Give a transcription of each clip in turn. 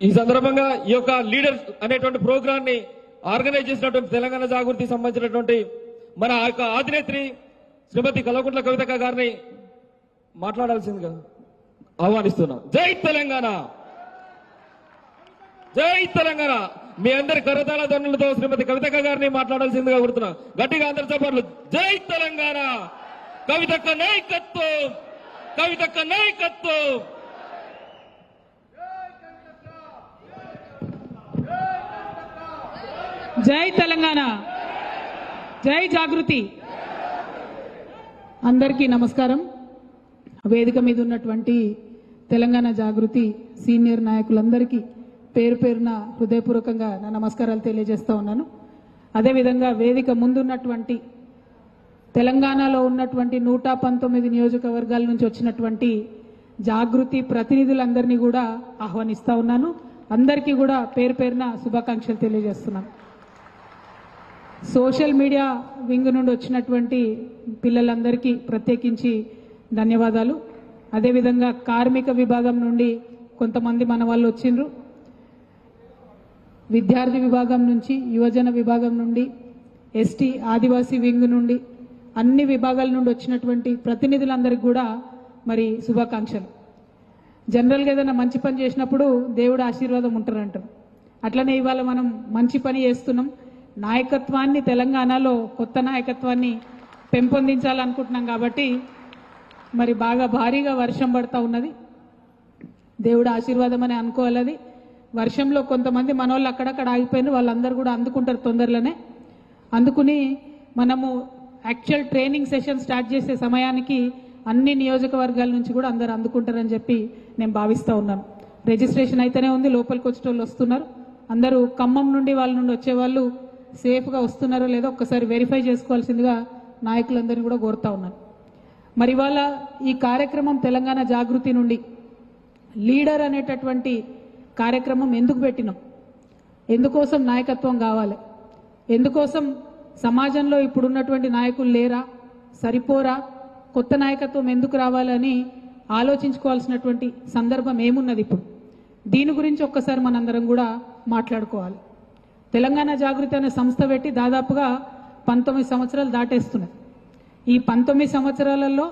ఈ సందర్భంగా ఈ యొక్క లీడర్ అనేటువంటి ప్రోగ్రామ్ని ఆర్గనైజ్ చేసినటువంటి తెలంగాణ జాగృతికి సంబంధించినటువంటి మన యొక్క అధినేత్రి శ్రీమతి కల్వకుంట్ల కవితక్క గారిని మాట్లాడాల్సిందిగా ఆహ్వానిస్తున్నాం. జై తెలంగాణ! జై తెలంగాణ! మీ అందరి కరతాళ ధ్వనులతో శ్రీమతి కవితక్క గారిని మాట్లాడాల్సిందిగా కోరుతున్నా. గట్టిగా అందరి చప్పట్లు. జై తెలంగాణ! కవితక్క నాయకత్వం! కవితక్క నాయకత్వం! జై తెలంగాణ. జై జాగృతి. అందరికీ నమస్కారం. వేదిక మీద ఉన్నటువంటి తెలంగాణ జాగృతి సీనియర్ నాయకులందరికీ పేరు పేరున హృదయపూర్వకంగా నా నమస్కారాలు తెలియజేస్తూ ఉన్నాను. అదేవిధంగా వేదిక ముందున్నటువంటి తెలంగాణలో ఉన్నటువంటి నూట పంతొమ్మిది నియోజకవర్గాల నుంచి వచ్చినటువంటి జాగృతి ప్రతినిధులందరినీ కూడా ఆహ్వానిస్తూ ఉన్నాను. అందరికీ కూడా పేరు పేరున శుభాకాంక్షలు తెలియజేస్తున్నాను. సోషల్ మీడియా వింగ్ నుండి వచ్చినటువంటి పిల్లలందరికీ ప్రత్యేకించి ధన్యవాదాలు. అదేవిధంగా కార్మిక విభాగం నుండి కొంతమంది మన వాళ్ళు వచ్చిండ్రు. విద్యార్థి విభాగం నుంచి యువజన విభాగం నుండి ఎస్టీ ఆదివాసీ వింగ్ నుండి అన్ని విభాగాల నుండి వచ్చినటువంటి ప్రతినిధులందరికీ కూడా మరి శుభాకాంక్షలు. జనరల్గా ఏదైనా మంచి పని చేసినప్పుడు దేవుడు ఆశీర్వాదం ఉంటారంటారు. అట్లనే ఇవాళ మనం మంచి పని చేస్తున్నాం. నాయకత్వాన్ని తెలంగాణలో కొత్త నాయకత్వాన్ని పెంపొందించాలనుకుంటున్నాం కాబట్టి మరి బాగా భారీగా వర్షం పడతా ఉన్నది. దేవుడు ఆశీర్వాదం అని అనుకోవాలి అది వర్షంలో కొంతమంది మనోళ్ళు అక్కడక్కడ ఆగిపోయినారు వాళ్ళందరూ కూడా అందుకుంటారు తొందరలోనే. అందుకుని మనము యాక్చువల్ ట్రైనింగ్ సెషన్ స్టార్ట్ చేసే సమయానికి అన్ని నియోజకవర్గాల నుంచి కూడా అందరు అందుకుంటారని చెప్పి నేను భావిస్తూ ఉన్నాను. రిజిస్ట్రేషన్ అయితేనే ఉంది లోపలికి వచ్చేటోళ్ళు వస్తున్నారు. అందరూ ఖమ్మం నుండి వాళ్ళ నుండి వచ్చేవాళ్ళు సేఫ్గా వస్తున్నారో లేదో ఒక్కసారి వెరిఫై చేసుకోవాల్సిందిగా నాయకులందరినీ కూడా కోరుతా ఉన్నాను. మరి ఇవాళ ఈ కార్యక్రమం తెలంగాణ జాగృతి నుండి లీడర్ అనేటటువంటి కార్యక్రమం ఎందుకు పెట్టినాం? ఎందుకోసం నాయకత్వం కావాలి? ఎందుకోసం సమాజంలో ఇప్పుడున్నటువంటి నాయకులు లేరా? సరిపోరా? కొత్త నాయకత్వం ఎందుకు రావాలని ఆలోచించుకోవాల్సినటువంటి సందర్భం ఏమున్నది ఇప్పుడు? దీని గురించి ఒక్కసారి మనందరం కూడా మాట్లాడుకోవాలి. తెలంగాణ జాగృతి అనే సంస్థ పెట్టి దాదాపుగా పంతొమ్మిది సంవత్సరాలు దాటేస్తున్నాయి ఈ పంతొమ్మిది సంవత్సరాలలో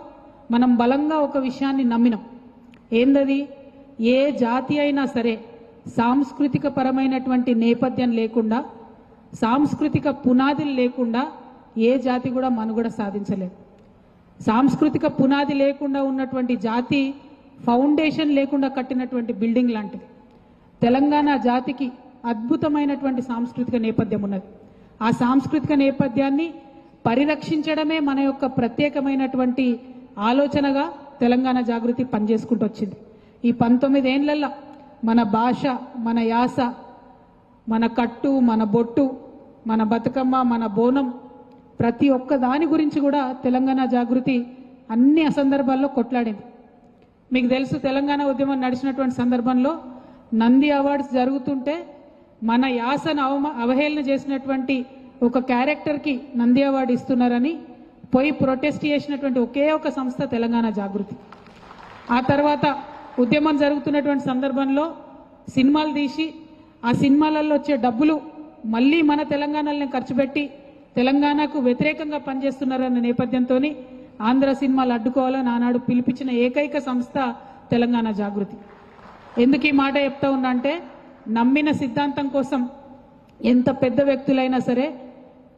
మనం బలంగా ఒక విషయాన్ని నమ్మినాం. ఏందది? ఏ జాతి అయినా సరే సాంస్కృతిక పరమైనటువంటి నేపథ్యం లేకుండా సాంస్కృతిక పునాదులు లేకుండా ఏ జాతి కూడా మనుగడ సాధించలేదు. సాంస్కృతిక పునాది లేకుండా ఉన్నటువంటి జాతి ఫౌండేషన్ లేకుండా కట్టినటువంటి బిల్డింగ్ లాంటిది. తెలంగాణ జాతికి అద్భుతమైనటువంటి సాంస్కృతిక నేపథ్యం ఉన్నది. ఆ సాంస్కృతిక నేపథ్యాన్ని పరిరక్షించడమే మన యొక్క ప్రత్యేకమైనటువంటి ఆలోచనగా తెలంగాణ జాగృతి పనిచేసుకుంటూ వచ్చింది. ఈ పంతొమ్మిది ఏండ్లల్లో మన భాష మన యాస మన కట్టు మన బొట్టు మన బతుకమ్మ మన బోనం ప్రతి ఒక్క దాని గురించి కూడా తెలంగాణ జాగృతి అన్ని సందర్భాల్లో కొట్లాడింది. మీకు తెలుసు తెలంగాణ ఉద్యమం నడిచినటువంటి సందర్భంలో నంది అవార్డ్స్ జరుగుతుంటే మన యాసను అవమ అవహేళన చేసినటువంటి ఒక క్యారెక్టర్కి నంది అవార్డు ఇస్తున్నారని పోయి ప్రొటెస్ట్ చేసినటువంటి ఒకే ఒక సంస్థ తెలంగాణ జాగృతి. ఆ తర్వాత ఉద్యమం జరుగుతున్నటువంటి సందర్భంలో సినిమాలు తీసి ఆ సినిమాలలో వచ్చే డబ్బులు మళ్ళీ మన తెలంగాణలోనే ఖర్చు పెట్టి తెలంగాణకు వ్యతిరేకంగా పనిచేస్తున్నారన్న నేపథ్యంతో ఆంధ్ర సినిమాలు అడ్డుకోవాలని ఆనాడు పిలిపించిన ఏకైక సంస్థ తెలంగాణ జాగృతి. ఎందుకు ఈ మాట చెప్తా ఉన్నా అంటే నమ్మిన సిద్ధాంతం కోసం ఎంత పెద్ద వ్యక్తులైనా సరే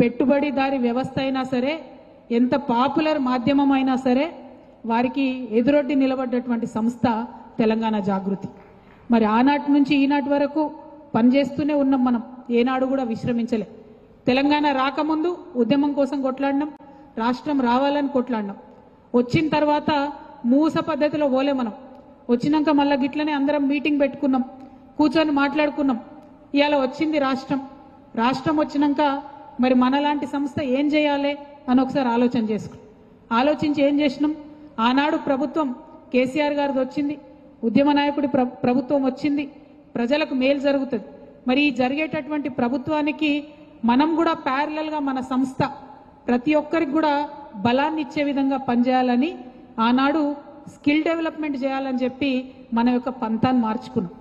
పెట్టుబడిదారి వ్యవస్థ అయినా సరే ఎంత పాపులర్ మాధ్యమం అయినా సరే వారికి ఎదురొడ్డి నిలబడ్డటువంటి సంస్థ తెలంగాణ జాగృతి. మరి ఆనాటి నుంచి ఈనాటి వరకు పనిచేస్తూనే ఉన్నాం మనం. ఏనాడు కూడా విశ్రమించలే. తెలంగాణ రాకముందు ఉద్యమం కోసం కొట్లాడినాం రాష్ట్రం రావాలని కొట్లాడినాం. వచ్చిన తర్వాత మూస పద్ధతిలో పోలే మనం. వచ్చినాక మళ్ళీ గిట్లనే అందరం మీటింగ్ పెట్టుకున్నాం. కూర్చొని మాట్లాడుకున్నాం. ఇవాళ వచ్చింది రాష్ట్రం. రాష్ట్రం వచ్చినాక మరి మనలాంటి సంస్థ ఏం చేయాలి అని ఒకసారి ఆలోచన చేసుకున్నాం. ఆలోచించి ఏం చేసినాం? ఆనాడు ప్రభుత్వం కేసీఆర్ గారిది వచ్చింది. ఉద్యమ నాయకుడి ప్రభుత్వం వచ్చింది. ప్రజలకు మేలు జరుగుతుంది. మరి ఈ జరిగేటటువంటి ప్రభుత్వానికి మనం కూడా ప్యారలల్గా మన సంస్థ ప్రతి ఒక్కరికి కూడా బలాన్ని ఇచ్చే విధంగా పనిచేయాలని ఆనాడు స్కిల్ డెవలప్మెంట్ చేయాలని చెప్పి మన యొక్క పంతాన్ని మార్చుకున్నాం.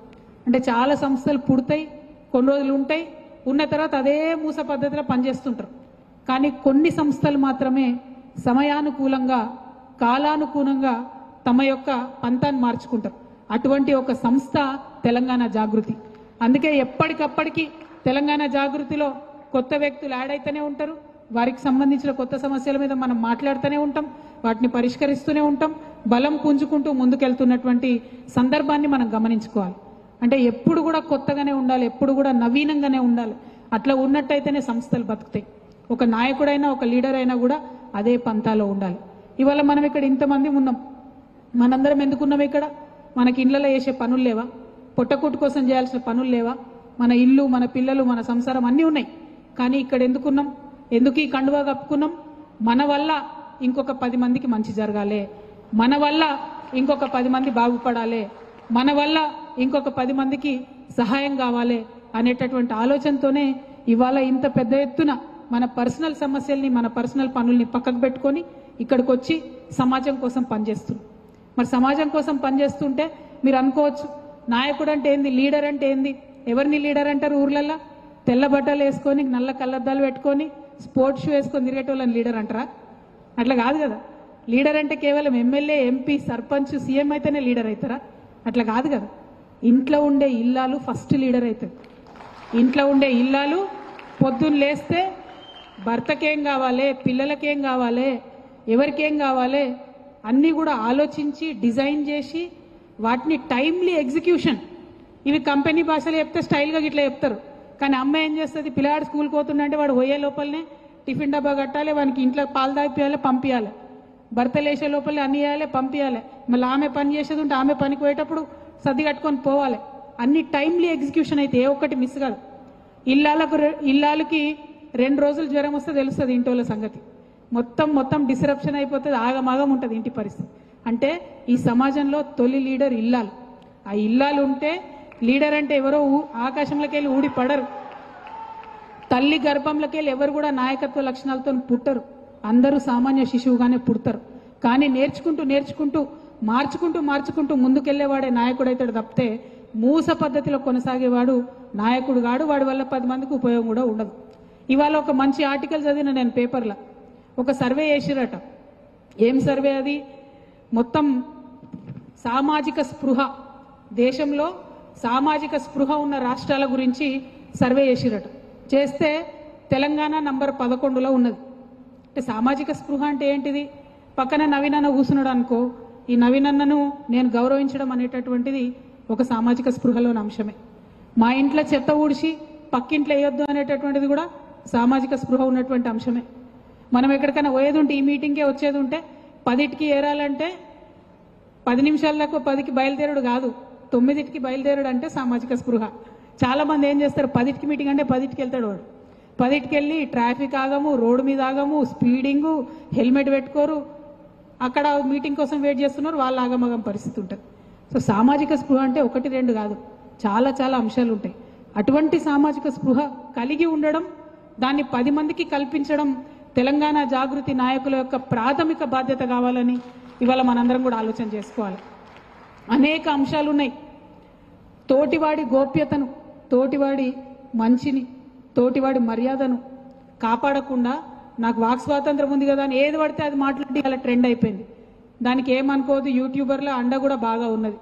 అంటే చాలా సంస్థలు పుడతాయి కొన్ని రోజులు ఉంటాయి ఉన్న తర్వాత అదే మూస పద్ధతిలో పనిచేస్తుంటారు. కానీ కొన్ని సంస్థలు మాత్రమే సమయానుకూలంగా కాలానుకూలంగా తమ యొక్క పంతాన్ని మార్చుకుంటారు. అటువంటి ఒక సంస్థ తెలంగాణ జాగృతి. అందుకే ఎప్పటికప్పటికి తెలంగాణ జాగృతిలో కొత్త వ్యక్తులు యాడ్ అయితేనే ఉంటారు. వారికి సంబంధించిన కొత్త సమస్యల మీద మనం మాట్లాడుతూనే ఉంటాం వాటిని పరిష్కరిస్తూనే ఉంటాం బలం పుంజుకుంటూ ముందుకెళ్తున్నటువంటి సందర్భాన్ని మనం గమనించుకోవాలి. అంటే ఎప్పుడు కూడా కొత్తగానే ఉండాలి ఎప్పుడు కూడా నవీనంగానే ఉండాలి. అట్లా ఉన్నట్టయితేనే సంస్థలు బతుకుతాయి. ఒక నాయకుడైనా ఒక లీడర్ అయినా కూడా అదే పంతాలో ఉండాలి. ఇవాళ మనం ఇక్కడ ఇంతమంది ఉన్నాం. మనందరం ఎందుకున్నాం ఇక్కడ? మనకి ఇళ్ళలో చేసే పనులు లేవా? పొట్టకూటు కోసం చేయాల్సిన పనులు లేవా? మన ఇల్లు మన పిల్లలు మన సంసారం అన్నీ ఉన్నాయి. కానీ ఇక్కడ ఎందుకున్నాం ఎందుకు ఈ కండువా కప్పుకున్నాం? మన వల్ల ఇంకొక పది మందికి మంచి జరగాలి. మన వల్ల ఇంకొక పది మంది బాగుపడాలి. మన వల్ల ఇంకొక పది మందికి సహాయం కావాలి అనేటటువంటి ఆలోచనతోనే ఇవాళ ఇంత పెద్ద ఎత్తున మన పర్సనల్ సమస్యల్ని మన పర్సనల్ పనుల్ని పక్కకు పెట్టుకొని ఇక్కడికి వచ్చి సమాజం కోసం పనిచేస్తున్నాం. మరి సమాజం కోసం పనిచేస్తుంటే మీరు అనుకోవచ్చు నాయకుడు అంటే ఏంది లీడర్ అంటే ఏంది ఎవరిని లీడర్ అంటారు ఊర్లల్లో? తెల్ల బట్టలు వేసుకొని నల్ల కళ్ళద్దాలు పెట్టుకొని స్పోర్ట్స్ షూ వేసుకొని తిరిగేటోళ్ళని లీడర్ అంటారా? అట్లా కాదు కదా. లీడర్ అంటే కేవలం ఎమ్మెల్యే ఎంపీ సర్పంచ్ సీఎం అయితేనే లీడర్ అవుతారా? అట్లా కాదు కదా. ఇంట్లో ఉండే ఇల్లాలు ఫస్ట్ లీడర్ అవుతుంది ఇంట్లో ఉండే ఇల్లాలు పొద్దున్న లేస్తే భర్తకేం కావాలి పిల్లలకేం కావాలి ఎవరికేం కావాలి అన్నీ కూడా ఆలోచించి డిజైన్ చేసి వాటిని టైమ్లీ ఎగ్జిక్యూషన్. ఇవి కంపెనీ భాషలో చెప్తే స్టైల్గా ఇట్లా చెప్తారు. కానీ అమ్మ ఏం చేస్తుంది? పిల్లాడు స్కూల్కి పోతుండంటే వాడు పోయే లోపలనే టిఫిన్ డబ్బా కట్టాలి వానికి ఇంట్లో పాలు తాగిపోయాలి పంపించాలి భర్త లేచే లోపలే అన్ని చేయాలి పంపించాలి మళ్ళీ ఆమె పని చేసేది ఉంటే ఆమె పనికి పోయేటప్పుడు సర్ది కట్టుకొని పోవాలి. అన్ని టైమ్లీ ఎగ్జిక్యూషన్ అయితే ఏ ఒక్కటి మిస్ కాదు. ఇల్లాలకు ఇల్లాలకి రెండు రోజులు జ్వరం వస్తే తెలుస్తుంది ఇంటి సంగతి. మొత్తం మొత్తం డిసరప్షన్ అయిపోతుంది ఆగమాగం ఉంటుంది ఇంటి పరిస్థితి. అంటే ఈ సమాజంలో తొలి లీడర్ ఇల్లాలు. ఆ ఇల్లాలు ఉంటే లీడర్ అంటే ఎవరో ఊ- ఆకాశంలోకి వెళ్ళి ఊడి పడరు. తల్లి గర్భంలోకి వెళ్ళి ఎవరు కూడా నాయకత్వ లక్షణాలతో పుట్టరు. అందరూ సామాన్య శిశువుగానే పుడతారు. కానీ నేర్చుకుంటూ నేర్చుకుంటూ మార్చుకుంటూ మార్చుకుంటూ ముందుకెళ్ళేవాడే నాయకుడు అవుతాడు తప్పితే మూస పద్ధతిలో కొనసాగేవాడు నాయకుడు కాడు వాడి వల్ల పది మందికి ఉపయోగం కూడా ఉండదు. ఇవాళ ఒక మంచి ఆర్టికల్ చదివిన నేను పేపర్లో. ఒక సర్వే చేసిరట. ఏం సర్వే అది? మొత్తం సామాజిక స్పృహ. దేశంలో సామాజిక స్పృహ ఉన్న రాష్ట్రాల గురించి సర్వే చేసిరట. చేస్తే తెలంగాణ నంబర్ పదకొండులో ఉన్నది. అంటే సామాజిక స్పృహ అంటే ఏంటిది? పక్కన నవీనన్న కూర్చున్నాడు అనుకో ఈ నవీనన్నను నేను గౌరవించడం అనేటటువంటిది ఒక సామాజిక స్పృహలోని అంశమే. మా ఇంట్లో చెత్త ఊడ్చి పక్కింట్లో వేయొద్దు అనేటటువంటిది కూడా సామాజిక స్పృహ ఉన్నటువంటి అంశమే. మనం ఎక్కడికైనా పోయేది ఉంటే ఈ మీటింగ్కే వచ్చేది ఉంటే పదిటికి ఏరాలంటే పది నిమిషాలకు పదికి బయలుదేరుడు కాదు తొమ్మిదిటికి బయలుదేరుడు అంటే సామాజిక స్పృహ. చాలామంది ఏం చేస్తారు పదిటికి మీటింగ్ అంటే పదిటికి వెళ్తాడు వాడు. పదిటికి వెళ్ళి ట్రాఫిక్ ఆగము రోడ్డు మీద ఆగము స్పీడింగు హెల్మెట్ పెట్టుకోరు అక్కడ మీటింగ్ కోసం వెయిట్ చేస్తున్నారు వాళ్ళ ఆగమగం పరిస్థితి ఉంటుంది. సో సామాజిక స్పృహ అంటే ఒకటి రెండు కాదు. చాలా చాలా అంశాలు ఉంటాయి. అటువంటి సామాజిక స్పృహ కలిగి ఉండడం దాన్ని పది మందికి కల్పించడం తెలంగాణ జాగృతి నాయకుల యొక్క ప్రాథమిక బాధ్యత కావాలని ఇవాళ మనందరం కూడా ఆలోచన చేసుకోవాలి. అనేక అంశాలు ఉన్నాయి. తోటివాడి గోప్యతను తోటివాడి మంచిని తోటివాడి మర్యాదను కాపాడకుండా నాకు వాక్ స్వాతంత్రం ఉంది కదా అని ఏది పడితే అది మాట్లాడి అలా ట్రెండ్ అయిపోయింది. దానికి ఏమనుకోదు యూట్యూబర్ల అండ కూడా బాగా ఉన్నది.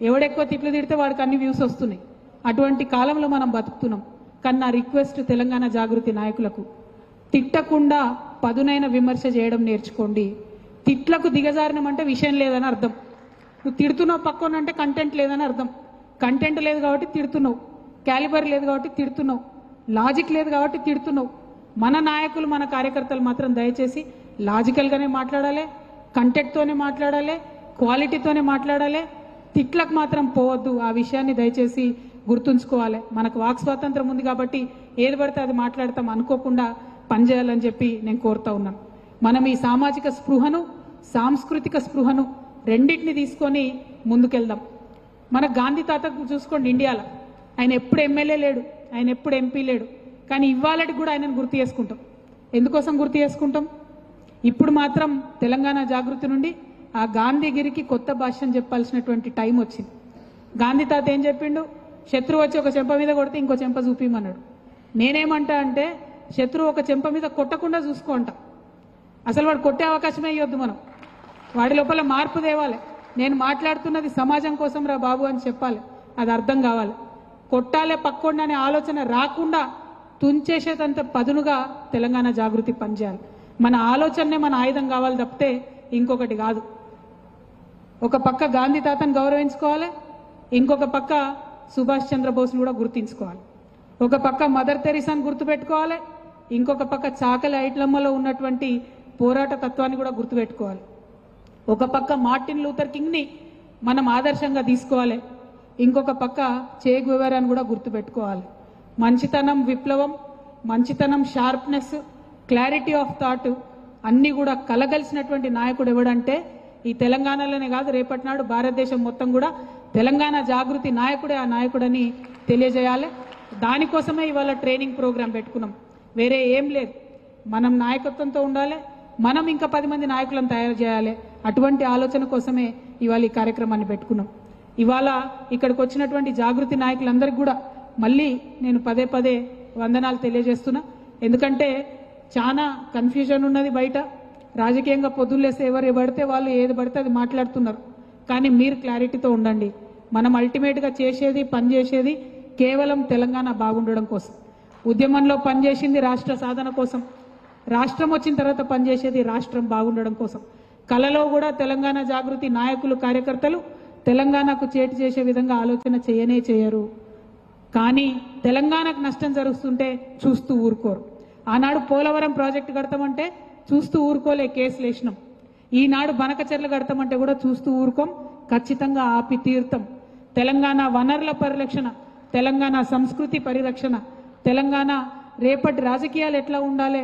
ఎవడెక్కువ తిట్లు తిడితే వాడికి అన్ని వ్యూస్ వస్తున్నాయి. అటువంటి కాలంలో మనం బతుకుతున్నాం. కానీ నా రిక్వెస్ట్ తెలంగాణ జాగృతి నాయకులకు తిట్టకుండా పదునైన విమర్శ చేయడం నేర్చుకోండి. తిట్లకు దిగజారినం అంటే విషయం లేదని అర్థం. నువ్వు తిడుతున్నావు పక్కన అంటే కంటెంట్ లేదని అర్థం. కంటెంట్ లేదు కాబట్టి తిడుతున్నావు. క్యాలిబర్ లేదు కాబట్టి తిడుతున్నావు. లాజిక్ లేదు కాబట్టి తిడుతున్నావు. మన నాయకులు మన కార్యకర్తలు మాత్రం దయచేసి లాజికల్గానే మాట్లాడాలి కంటెంట్తోనే మాట్లాడాలి క్వాలిటీతోనే మాట్లాడాలి. తిట్లకు మాత్రం పోవద్దు. ఆ విషయాన్ని దయచేసి గుర్తుంచుకోవాలి. మనకు వాక్ స్వాతంత్రం ఉంది కాబట్టి ఏది పడితే అది మాట్లాడతాం అనుకోకుండా పనిచేయాలని చెప్పి నేను కోరుతా ఉన్నాను. మనం ఈ సామాజిక స్పృహను సాంస్కృతిక స్పృహను రెండింటిని తీసుకొని ముందుకెళ్దాం. మన గాంధీ తాత చూసుకోండి ఇండియాలో. ఆయన ఎప్పుడు ఎమ్మెల్యే లేడు. ఆయన ఎప్పుడు ఎంపీ లేడు. కానీ ఇవాళకి కూడా ఆయనను గుర్తు చేసుకుంటాం. ఎందుకోసం గుర్తు చేసుకుంటాం? ఇప్పుడు మాత్రం తెలంగాణ జాగృతి నుండి ఆ గాంధీగిరికి కొత్త భాషను చెప్పాల్సినటువంటి టైం వచ్చింది. గాంధీ తాత ఏం చెప్పిండు? శత్రువు వచ్చి ఒక చెంప మీద కొడితే ఇంకో చెంప చూపిమన్నాడు. నేనేమంటా అంటే శత్రువు ఒక చెంప మీద కొట్టకుండా చూసుకోంట అసలు వాడు కొట్టే అవకాశమే ఇవ్వద్దు మనం. వాడి లోపల మార్పు తేవాలి. నేను మాట్లాడుతున్నది సమాజం కోసం రా బాబు అని చెప్పాలి. అది అర్థం కావాలి. కొట్టాలే పక్కోండి అనే ఆలోచన రాకుండా తుంచేసేదంత పదునుగా తెలంగాణ జాగృతి పనిచేయాలి. మన ఆలోచననే మన ఆయుధం కావాలి తప్పితే ఇంకొకటి కాదు. ఒక పక్క గాంధీ తాతను గౌరవించుకోవాలి ఇంకొక పక్క సుభాష్ చంద్రబోస్ని కూడా గుర్తించుకోవాలి. ఒక పక్క మదర్ తెరిసాను గుర్తుపెట్టుకోవాలి ఇంకొక పక్క చాకలి ఐట్లమ్మలో ఉన్నటువంటి పోరాట తత్వాన్ని కూడా గుర్తుపెట్టుకోవాలి. ఒక పక్క మార్టిన్ లూథర్ కింగ్ని మనం ఆదర్శంగా తీసుకోవాలి ఇంకొక పక్క చే గువెరాని కూడా గుర్తుపెట్టుకోవాలి. మంచితనం విప్లవం మంచితనం షార్ప్నెస్ క్లారిటీ ఆఫ్ థాట్ అన్నీ కూడా కలగలిసినటువంటి నాయకుడు ఎవడంటే ఈ తెలంగాణలోనే కాదు రేపటి నాడు భారతదేశం మొత్తం కూడా తెలంగాణ జాగృతి నాయకుడే ఆ నాయకుడని తెలియజేయాలి. దానికోసమే ఇవాళ ట్రైనింగ్ ప్రోగ్రాం పెట్టుకున్నాం. వేరే ఏం లేదు. మనం నాయకత్వంతో ఉండాలి. మనం ఇంకా పది మంది నాయకులను తయారు చేయాలి. అటువంటి ఆలోచన కోసమే ఇవాళ ఈ కార్యక్రమాన్ని పెట్టుకున్నాం. ఇవాళ ఇక్కడికి వచ్చినటువంటి జాగృతి నాయకులందరికీ కూడా మళ్ళీ నేను పదే పదే వందనాలు తెలియజేస్తున్నా. ఎందుకంటే చాలా కన్ఫ్యూజన్ ఉన్నది బయట. రాజకీయంగా పొద్దులేసి ఎవరు పడితే వాళ్ళు ఏది పడితే అది మాట్లాడుతున్నారు. కానీ మీరు క్లారిటీతో ఉండండి. మనం అల్టిమేట్గా చేసేది పనిచేసేది కేవలం తెలంగాణ బాగుండడం కోసం. ఉద్యమంలో పనిచేసింది రాష్ట్ర సాధన కోసం. రాష్ట్రం వచ్చిన తర్వాత పనిచేసేది రాష్ట్రం బాగుండడం కోసం. కలలో కూడా తెలంగాణ జాగృతి నాయకులు కార్యకర్తలు తెలంగాణకు చేటు చేసే విధంగా ఆలోచన చేయనే చేయరు. కానీ తెలంగాణకు నష్టం జరుగుతుంటే చూస్తూ ఊరుకోరు. ఆనాడు పోలవరం ప్రాజెక్టు కడతామంటే చూస్తూ ఊరుకోలే కేసులు వేసినాం. ఈనాడు బనకచెర్లు కడతామంటే కూడా చూస్తూ ఊరుకోం. ఖచ్చితంగా ఆపి తీర్థం తెలంగాణ వనరుల పరిరక్షణ తెలంగాణ సంస్కృతి పరిరక్షణ తెలంగాణ రేపటి రాజకీయాలు ఎట్లా ఉండాలి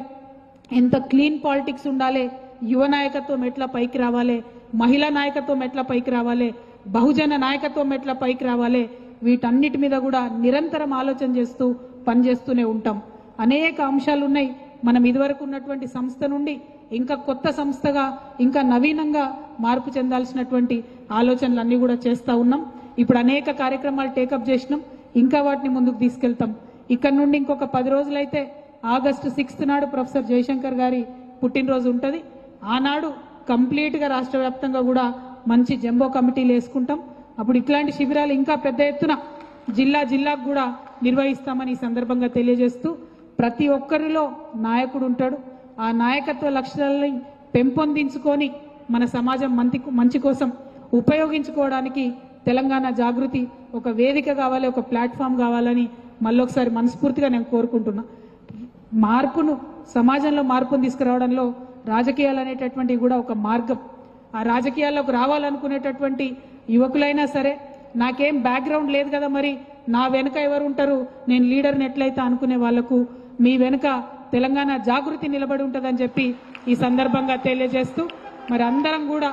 ఎంత క్లీన్ పాలిటిక్స్ ఉండాలి యువ నాయకత్వం ఎట్లా పైకి రావాలి మహిళా నాయకత్వం ఎట్లా పైకి రావాలి బహుజన నాయకత్వం ఎట్లా పైకి రావాలి వీటన్నిటి మీద కూడా నిరంతరం ఆలోచన చేస్తూ పనిచేస్తూనే ఉంటాం. అనేక అంశాలు ఉన్నాయి. మనం ఇదివరకు ఉన్నటువంటి సంస్థ నుండి ఇంకా కొత్త సంస్థగా ఇంకా నవీనంగా మార్పు చెందాల్సినటువంటి ఆలోచనలు అన్నీ కూడా చేస్తూ ఉన్నాం. ఇప్పుడు అనేక కార్యక్రమాలు టేకప్ చేసినాం. ఇంకా వాటిని ముందుకు తీసుకెళ్తాం. ఇక్కడ నుండి ఇంకొక పది రోజులైతే ఆగస్టు సిక్స్త్ నాడు ప్రొఫెసర్ జయశంకర్ గారి పుట్టినరోజు ఉంటుంది. ఆనాడు కంప్లీట్గా రాష్ట్ర వ్యాప్తంగా కూడా మంచి జంబో కమిటీలు వేసుకుంటాం. అప్పుడు ఇట్లాంటి శిబిరాలు ఇంకా పెద్ద ఎత్తున జిల్లా జిల్లాకు కూడా నిర్వహిస్తామని ఈ సందర్భంగా తెలియజేస్తూ ప్రతి ఒక్కరిలో నాయకుడు ఉంటాడు. ఆ నాయకత్వ లక్షణాలని పెంపొందించుకొని మన సమాజం మంచి మంచి కోసం ఉపయోగించుకోవడానికి తెలంగాణ జాగృతి ఒక వేదిక కావాలి ఒక ప్లాట్ఫామ్ కావాలని మళ్ళొకసారి మనస్ఫూర్తిగా నేను కోరుకుంటున్నా. మార్పును సమాజంలో మార్పును తీసుకురావడంలో రాజకీయాలు అనేటటువంటివి కూడా ఒక మార్గం. ఆ రాజకీయాల్లోకి రావాలనుకునేటటువంటి యువకులైనా సరే నాకేం బ్యాక్గ్రౌండ్ లేదు కదా మరి. నా వెనుక ఎవరు ఉంటారు? నేను లీడర్ని ఎట్లయితే అనుకునే వాళ్ళకు మీ వెనుక తెలంగాణ జాగృతి నిలబడి ఉంటుందని చెప్పి ఈ సందర్భంగా తెలియజేస్తూ మరి అందరం కూడా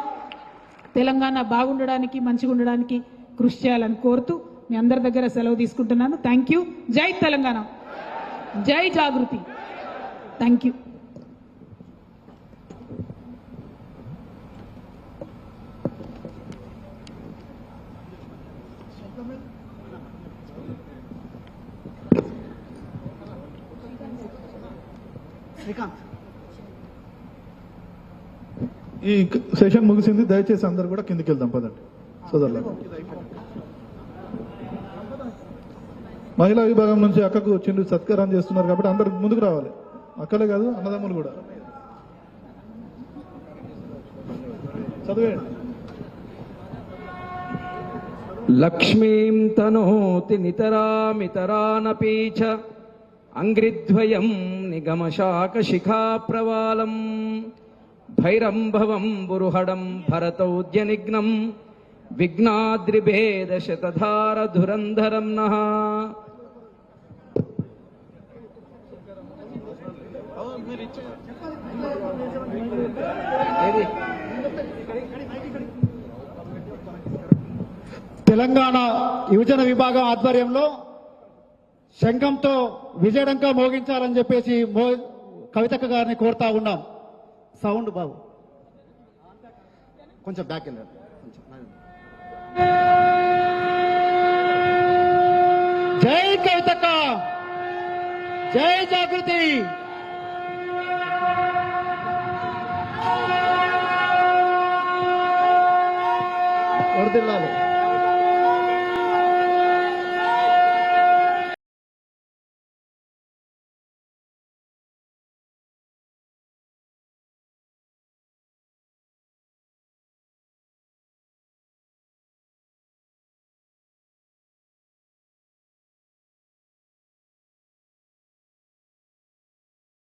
తెలంగాణ బాగుండడానికి మంచిగా ఉండడానికి కృషి చేయాలని కోరుతూ మీ అందరి దగ్గర సెలవు తీసుకుంటున్నాను. థ్యాంక్ యూ జై తెలంగాణ. జై జాగృతి. థ్యాంక్ యూ ఈ సెషన్ ముగిసింది. దయచేసి అందరు కూడా కిందికి వెళ్దాం. పదండి. సోదరులు మహిళా విభాగం నుంచి అక్కకు చిన్న సత్కారం చేస్తున్నారు కాబట్టి అందరు ముందుకు రావాలి. అక్కలే కాదు అన్నదమ్ములు కూడా. చదివేయండి. లక్ష్మీం తనోతి నితరామితరానపీ చ అంగ్రిద్వయం నిగమశాకశిఖాప్రవాలం భైరంభవం బురుహడం భరతౌద్యనిఘ్నం విఘ్నాద్రిభేదశతధారధురంధరం నః. తెలంగాణ యువజన విభాగం ఆధ్వర్యంలో శంఖంతో విజయడంక మోగించాలని చెప్పేసి మో కవితక్క గారిని కోరుతా ఉన్నాం. సౌండ్ బాబు. కొంచెం బ్యాక్ వెళ్ళండి. జై కవితక్క. జై జాగృతి. వర్దిల్లాలి.